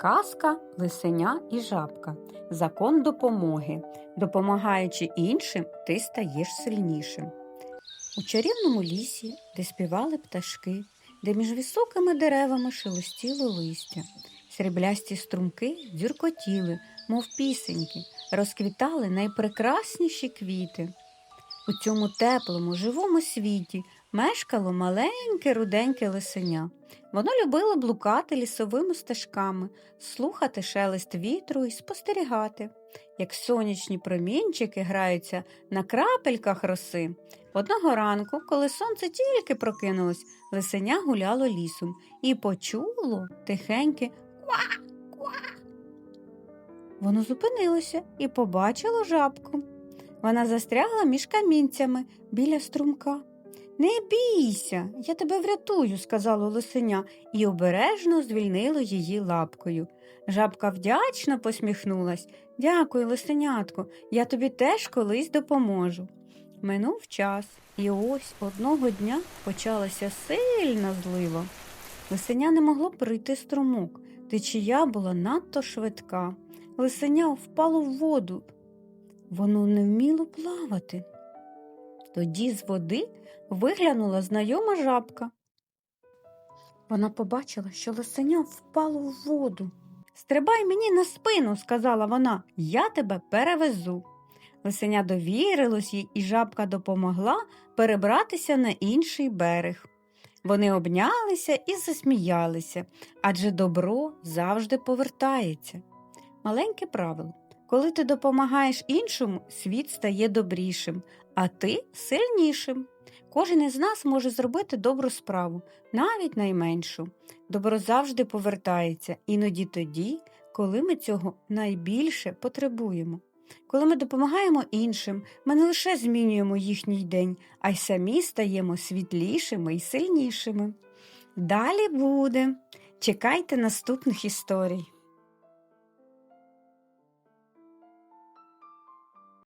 Казка, лисеня і жабка. Закон допомоги. Допомагаючи іншим, ти стаєш сильнішим. У чарівному лісі, де співали пташки, де між високими деревами шелестіло листя, сріблясті струмки дзюркотіли, мов пісеньки, розквітали найпрекрасніші квіти. У цьому теплому, живому світі мешкало маленьке руденьке лисеня. Воно любило блукати лісовими стежками, слухати шелест вітру і спостерігати, як сонячні промінчики граються на крапельках роси. Одного ранку, коли сонце тільки прокинулось, лисеня гуляло лісом і почуло тихеньке ква, ква. Воно зупинилося і побачило жабку. Вона застрягла між камінцями біля струмка. Не бійся, я тебе врятую, сказало лисеня і обережно звільнило її лапкою. Жабка вдячно посміхнулась. Дякую, лисенятко, я тобі теж колись допоможу. Минув час, і ось одного дня почалася сильна злива. Лисеня не могло прийти струмок, течія була надто швидка. Лисеня впало в воду. Воно не вміло плавати. Тоді з води виглянула знайома жабка. Вона побачила, що лисеня впало в воду. Стрибай мені на спину, сказала вона, я тебе перевезу. Лисеня довірилось їй, і жабка допомогла перебратися на інший берег. Вони обнялися і засміялися, адже добро завжди повертається. Маленьке правило. Коли ти допомагаєш іншому, світ стає добрішим, а ти сильнішим. Кожен із нас може зробити добру справу, навіть найменшу. Добро завжди повертається, іноді тоді, коли ми цього найбільше потребуємо. Коли ми допомагаємо іншим, ми не лише змінюємо їхній день, а й самі стаємо світлішими і сильнішими. Далі буде. Чекайте наступних історій.